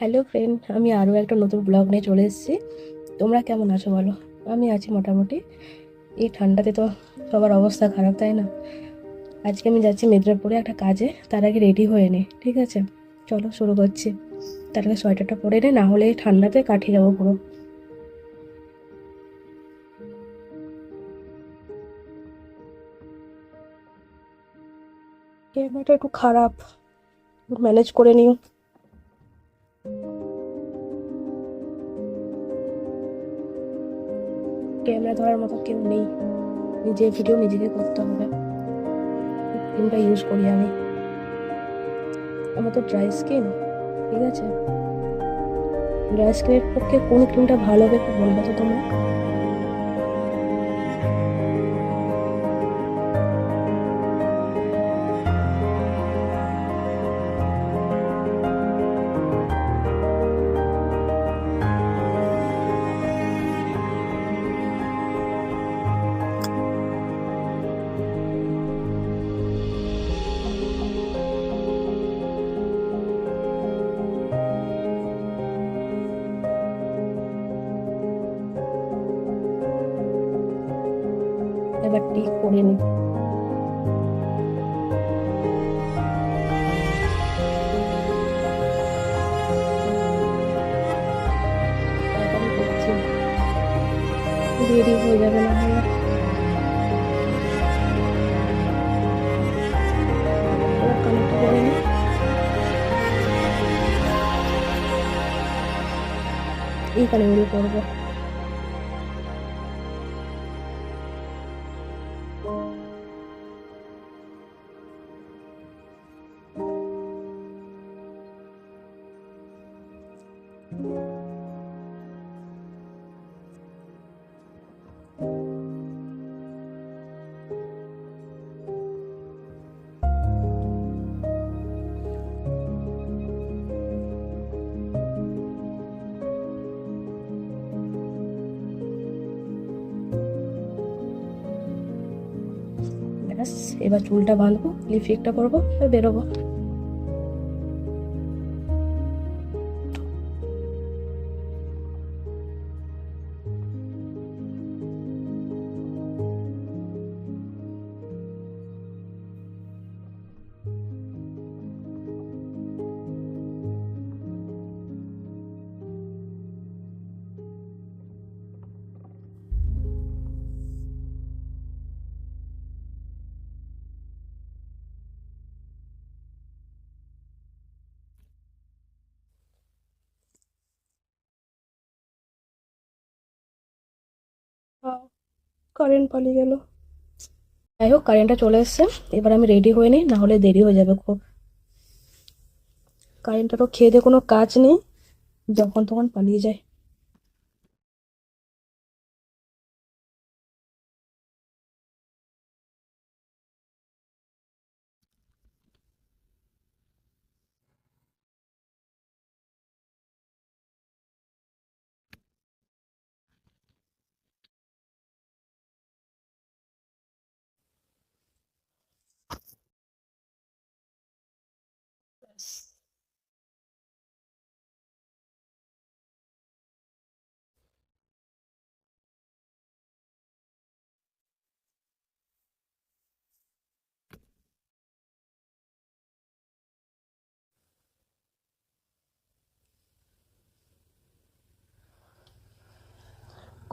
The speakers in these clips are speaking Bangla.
হ্যালো ফ্রেন্ড আমি আরও একটা নতুন ব্লগ নিয়ে চলে এসেছি। তোমরা কেমন আছো বলো? আমি আছি মোটামুটি। এই ঠান্ডাতে তো সবার অবস্থা খারাপ, তাই না? আজকে আমি যাচ্ছি মেদিনীপুরে একটা কাজে, তার আগে রেডি হয়ে নে, ঠিক আছে? চলো, শুরু করছি। তার আগে সোয়েটারটা পরে নে, না হলে এই ঠান্ডাতে কাটিয়ে যাব পুরো। একটু খারাপ। ম্যানেজ করে নিও। ক্যামেরা ধরার মতো কেউ নেই। নিজে ভিডিও নিজেকে করতে হবে। ক্রিমটা ইউজ করি আমি। আমার তো ড্রাই স্কিন ঠিক আছে? ড্রাই স্কিনের পক্ষে কোন ক্রিমটা ভালো হবে একটু বলব তো তোমরা? এবার টিক করে নিই দেরি হয়ে যাবে না এই কানেগুলো করব ব্যাস এবার চুলটা বাঁধবো লিপস্টিকটা করব আর বেরোবো। কারেন্ট পালিয়ে গেল। যাই হোক, কারেন্টটা চলে এসছে। এবার আমি রেডি হয়ে নিই, নাহলে দেরি হয়ে যাবে খুব। কারেন্টটা তো খেয়ে দিয়ে কোনো কাজ নেই, যখন তখন পালিয়ে যায়।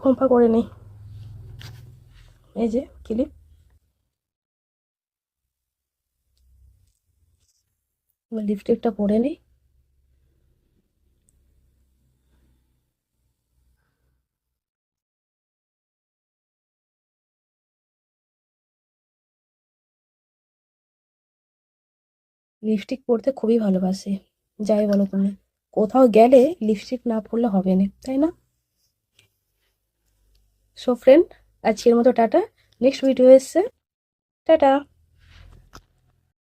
খোঁপা করে নিই। এই যে ক্লিপ লিপস্টিকটা পরে নিই। লিপস্টিক পরতে খুবই ভালোবাসি। যাই বলো তুমি, কোথাও গেলে লিপস্টিক না পরলে হবে না, তাই না? সো ফ্রেন্ড আজকের মতো টাটা। নেক্সট ভিডিও এসছে। টাটা।